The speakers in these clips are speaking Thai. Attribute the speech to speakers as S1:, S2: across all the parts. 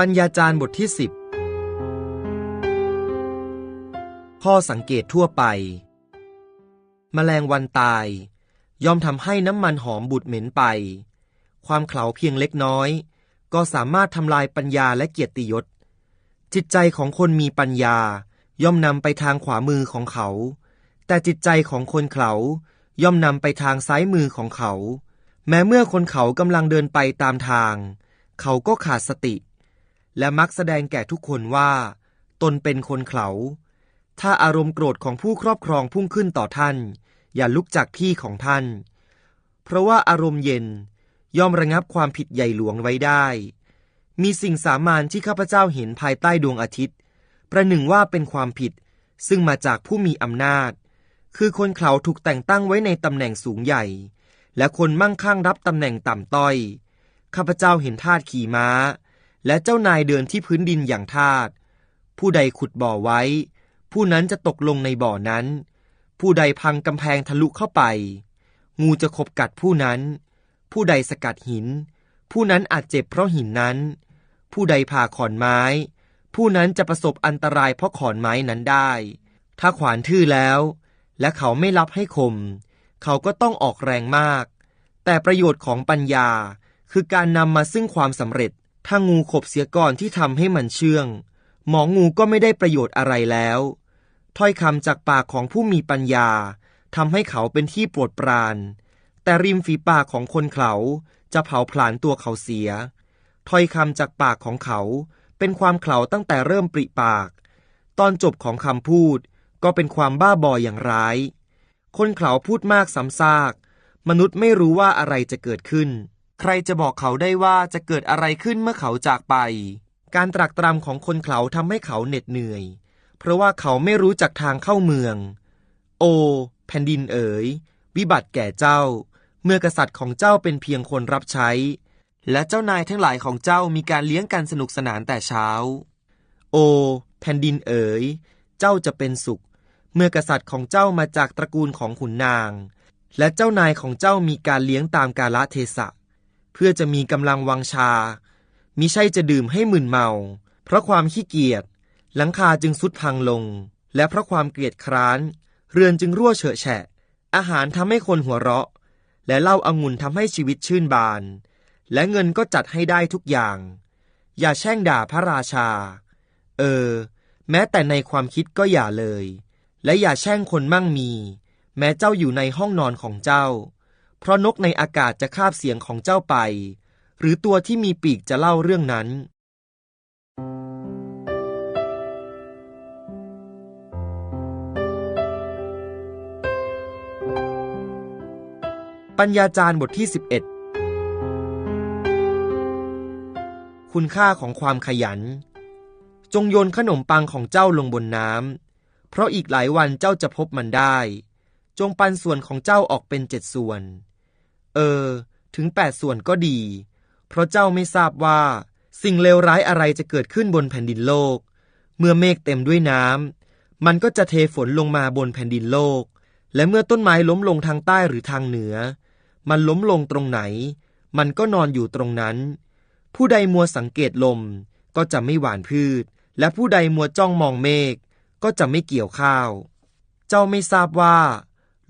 S1: ปัญญาจารย์บทที่สิบข้อสังเกตทั่วไป แมลงวันตาย ย่อมทำให้น้ำมันหอมบุดเหม็นไป ความเขลาเพียงเล็กน้อย ก็สามารถทำลายปัญญาและเกียรติยศ จิตใจของคนมีปัญญา ย่อมนำไปทางขวามือของเขา แต่จิตใจของคนเขลาย่อมนำไปทางซ้ายมือของเขา แม้เมื่อคนเขากำลังเดินไปตามทาง เขาก็ขาดสติ และมักแสดงแก่ทุกคนว่า ตนเป็นคนเขา ถ้าอารมณ์โกรธของผู้ครอบครองพุ่งขึ้นต่อท่าน อย่าลุกจากที่ของท่าน เพราะว่าอารมณ์เย็นย่อมระงับความผิดใหญ่หลวงไว้ได้ มีสิ่งสามานที่ข้าพเจ้าเห็นภายใต้ดวงอาทิตย์ ประหนึ่งว่าเป็นความผิด ซึ่งมาจากผู้มีอำนาจ คือคนเขาถูกแต่งตั้งไว้ในตำแหน่งสูงใหญ่ และคนมั่งคั่งรับตำแหน่งต่ำต้อย ข้าพเจ้าเห็นทาสขี่ม้า และเจ้านายเดินที่พื้นดินอย่างทาสผู้ใดขุดบ่อไว้ ผู้นั้นจะตกลงในบ่อนั้น ผู้ใดพังกำแพงทะลุเข้าไป งูจะขบกัดผู้นั้น ผู้ใดสกัดหิน ผู้นั้นอาจเจ็บเพราะหินนั้น ผู้ใดผ่าขอนไม้ ผู้นั้นจะประสบอันตรายเพราะขอนไม้นั้นได้ ถ้าขวานทื่อแล้ว และเขาไม่รับให้คม เขาก็ต้องออกแรงมาก แต่ประโยชน์ของปัญญาคือการนำมาซึ่งความสำเร็จ ถ้างูขบเสียก่อนที่ทำให้มันเชื่อง หมองูก็ไม่ได้ประโยชน์อะไรแล้ว ถ้อยคำจากปากของผู้มีปัญญาทำให้เขาเป็นที่โปรดปราน แต่ริมฝีปากของคนเขาจะเผาผลาญตัวเขาเสีย ถ้อยคำจากปากของเขาเป็นความเขลาตั้งแต่เริ่มปริปาก ตอนจบของคำพูดก็เป็นความบ้าบออย่างร้าย คนเขาพูดมากซ้ำซาก มนุษย์ไม่รู้ว่าอะไรจะเกิดขึ้น ใครจะบอกเขาได้ว่าจะเกิดอะไรขึ้นเมื่อเขาจากไป การตรักตรำของคนเขาทำให้เขาเหน็ดเหนื่อย เพราะว่าเขาไม่รู้จักทางเข้าเมือง โอ แผ่นดินเอ๋ย วิบัติแก่เจ้า เมื่อกษัตริย์ของเจ้าเป็นเพียงคนรับใช้ และเจ้านายทั้งหลายของเจ้ามีการเลี้ยงกันสนุกสนานแต่เช้า โอ แผ่นดินเอ๋ย เจ้าจะเป็นสุข เมื่อกษัตริย์ของเจ้ามาจากตระกูลของขุนนาง และเจ้านายของเจ้ามีการเลี้ยงตามกาลเทศะ เพื่อจะมีกำลังวังชา มิใช่จะดื่มให้มึนเมา เพราะความขี้เกียจหลังคาจึงสุดพังลง และเพราะความเกลียดคร้าน เรือนจึงรั่วเฉอะแฉะ อาหารทำให้คนหัวเราะ และเหล้าอางุ่นทำให้ชีวิตชื่นบาน และเงินก็จัดให้ได้ทุกอย่าง อย่าแช่งด่าพระราชา เออ แม้แต่ในความคิดก็อย่าเลย และอย่าแช่งคนมั่งมี แม้เจ้าอยู่ในห้องนอนของเจ้า เพราะนกในอากาศจะคาบเสียงของเจ้าไป หรือตัวที่มีปีกจะเล่าเรื่องนั้น ปัญญาจารย์บทที่ 11 คุณค่าของความขยัน จงโยนขนมปังของเจ้าลงบนน้ำเพราะอีกหลายวันเจ้าจะพบมันได้จงปันส่วนของเจ้าออกเป็นเจ็ดส่วน เออ ถึงแปดส่วนก็ดี เพราะเจ้าไม่ทราบว่า สิ่งเลวร้ายอะไรจะเกิดขึ้นบนแผ่นดินโลก เมื่อเมฆเต็มด้วยน้ำมันก็จะเทฝนลงมาบนแผ่นดินโลก และเมื่อต้นไม้ล้มลงทางใต้หรือทางเหนือ มันล้มลงตรงไหน มันก็นอนอยู่ตรงนั้น ผู้ใดมัวสังเกตลมก็จะไม่หวานพืช และผู้ใดมัวจ้องมองเมฆก็จะไม่เกี่ยวข้าว เจ้าไม่ทราบว่า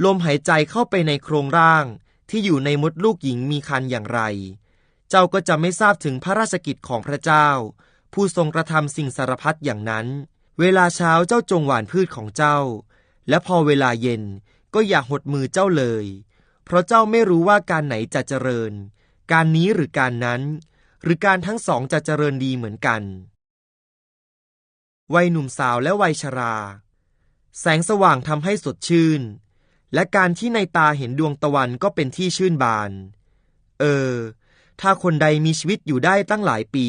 S1: ลมหายใจเข้าไปในโครงร่าง ที่อยู่ในมดลูกหญิงมีคันอย่างไร เจ้าก็จะไม่ทราบถึงพระราชกิจของพระเจ้า ผู้ทรงกระทำสิ่งสารพัดอย่างนั้น เวลาเช้าเจ้าจงหว่านพืชของเจ้า และพอเวลาเย็นก็อย่าหดมือเจ้าเลย เพราะเจ้าไม่รู้ว่าการไหนจะเจริญ การนี้หรือการนั้น หรือการทั้งสองจะเจริญดีเหมือนกัน วัยหนุ่มสาวและวัยชรา แสงสว่างทำให้สดชื่น และการที่ในตาเห็นดวงตะวันก็เป็นที่ชื่นบาน เออ ถ้าคนใดมีชีวิตอยู่ได้ตั้งหลายปี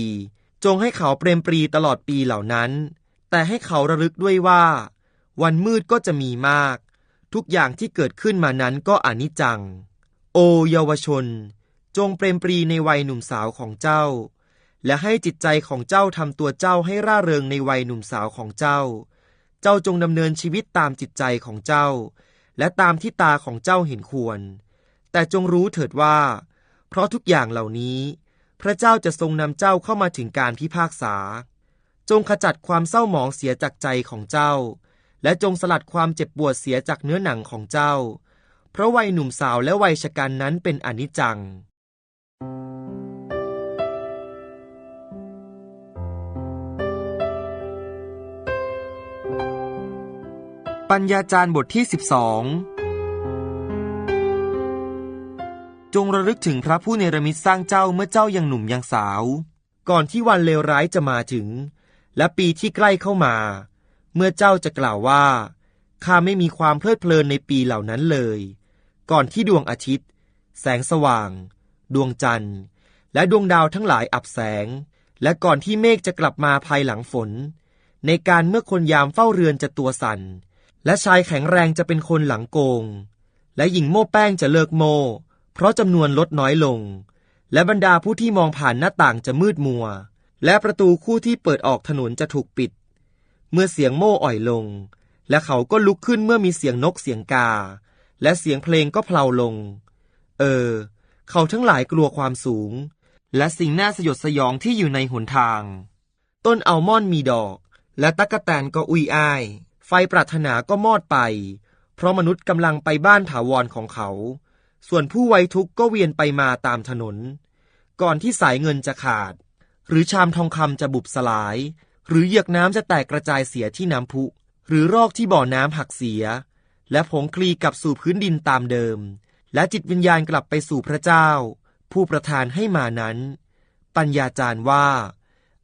S1: จงให้เขาเปรมปรีตลอดปีเหล่านั้น แต่ให้เขาระลึกด้วยว่า วันมืดก็จะมีมาก ทุกอย่างที่เกิดขึ้นมานั้นก็อนิจจัง โอเยาวชน จงเปรมปรีในวัยหนุ่มสาวของเจ้า และให้จิตใจของเจ้าทำตัวเจ้าให้ร่าเริงในวัยหนุ่มสาวของเจ้า เจ้าจงดำเนินชีวิตตามจิตใจของเจ้า และตามที่ตาของเจ้าเห็นควร แต่จงรู้เถิดว่า เพราะทุกอย่างเหล่านี้ พระเจ้าจะทรงนำเจ้าเข้ามาถึงการพิพากษา จงขจัดความเศร้าหมองเสียจากใจของเจ้า และจงสลัดความเจ็บปวดเสียจากเนื้อหนังของเจ้า เพราะวัยหนุ่มสาวและวัยชกันนั้นเป็นอนิจจัง ปัญญาจารย์บทที่ 12 จงระลึกถึงพระผู้เนรมิตสร้างเจ้าเมื่อเจ้ายังหนุ่มยังสาว ก่อนที่วันเลวร้ายจะมาถึง และปีที่ใกล้เข้ามา เมื่อเจ้าจะกล่าวว่า ข้าไม่มีความเพลิดเพลินในปีเหล่านั้นเลย ก่อนที่ดวงอาทิตย์ แสงสว่าง ดวงจันทร์ และดวงดาวทั้งหลายอับแสง และก่อนที่เมฆจะกลับมาภายหลังฝน ในการเมื่อคนยามเฝ้าเรือนจะตัวสั่น และชายแข็งแรงจะเป็นคนหลังโกง และหญิงโม่แป้งจะเลิกโม่เพราะจำนวนลดน้อยลง และบรรดาผู้ที่มองผ่านหน้าต่างจะมืดมัว และประตูคู่ที่เปิดออกถนนจะถูกปิด เมื่อเสียงโม่อ่อยลง และเขาก็ลุกขึ้นเมื่อมีเสียงนกเสียงกา และเสียงเพลงก็เพลาลง เออ เขาทั้งหลายกลัวความสูง และสิ่งน่าสยดสยองที่อยู่ในหนทาง ต้นอัลมอนด์มีดอก และตั๊กแตนก็อุยอ้าย ไฟปรารถนาก็มอดไป เพราะมนุษย์กำลังไปบ้านถาวรของเขา ส่วนผู้ไว้ทุกข์ก็เวียนไปมาตามถนน ก่อนที่สายเงินจะขาด หรือชามทองคำจะบุบสลาย หรือเหยือกน้ำจะแตกกระจายเสียที่น้ำพุ หรือรอกที่บ่อน้ำหักเสีย และผงคลีกลับสู่พื้นดินตามเดิม และจิตวิญญาณกลับไปสู่พระเจ้า ผู้ประทานให้มานั้น ปัญญาจารย์ว่า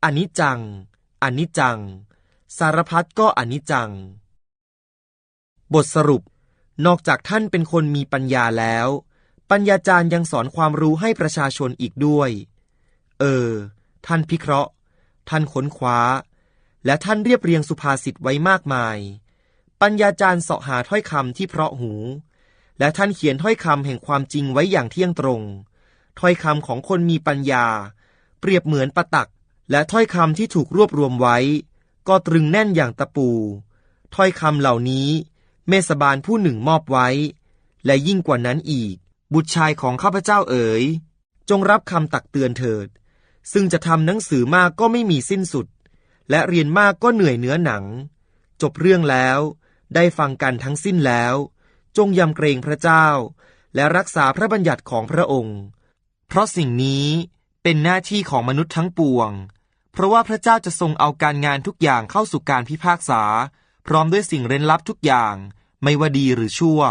S1: อนิจจังอนิจจัง สารพัดก็อนิจจัง บทสรุป นอกจากท่านเป็นคนมีปัญญาแล้ว ปัญญาจารย์ยังสอนความรู้ให้ประชาชนอีกด้วย เออ ท่านพิเคราะห์ ท่านค้นคว้า และท่านเรียบเรียงสุภาษิตไว้มากมาย ปัญญาจารย์เสาะหาถ้อยคำที่เพราะหู และท่านเขียนถ้อยคำแห่งความจริงไว้อย่างเที่ยงตรง ถ้อยคำของคนมีปัญญา เปรียบเหมือนประตัก และถ้อยคำที่ถูกรวบรวมไว้ ก็ตรึงแน่นอย่างตะปู ถ้อยคำเหล่านี้ เมสบาลผู้หนึ่งมอบไว้ และยิ่งกว่านั้นอีก บุตรชายของข้าพเจ้าเอ๋ย จงรับคำตักเตือนเถิด ซึ่งจะทำหนังสือมากก็ไม่มีสิ้นสุด และเรียนมากก็เหนื่อยเนื้อหนัง จบเรื่องแล้ว ได้ฟังกันทั้งสิ้นแล้ว จงยำเกรงพระเจ้า และรักษาพระบัญญัติของพระองค์ เพราะสิ่งนี้เป็นหน้าที่ของมนุษย์ทั้งปวง เพราะว่าพระเจ้าจะทรงเอาการงานทุกอย่างเข้าสู่การพิพากษา พร้อมด้วยสิ่งเร้นลับทุกอย่าง ไม่ว่าดีหรือชั่ว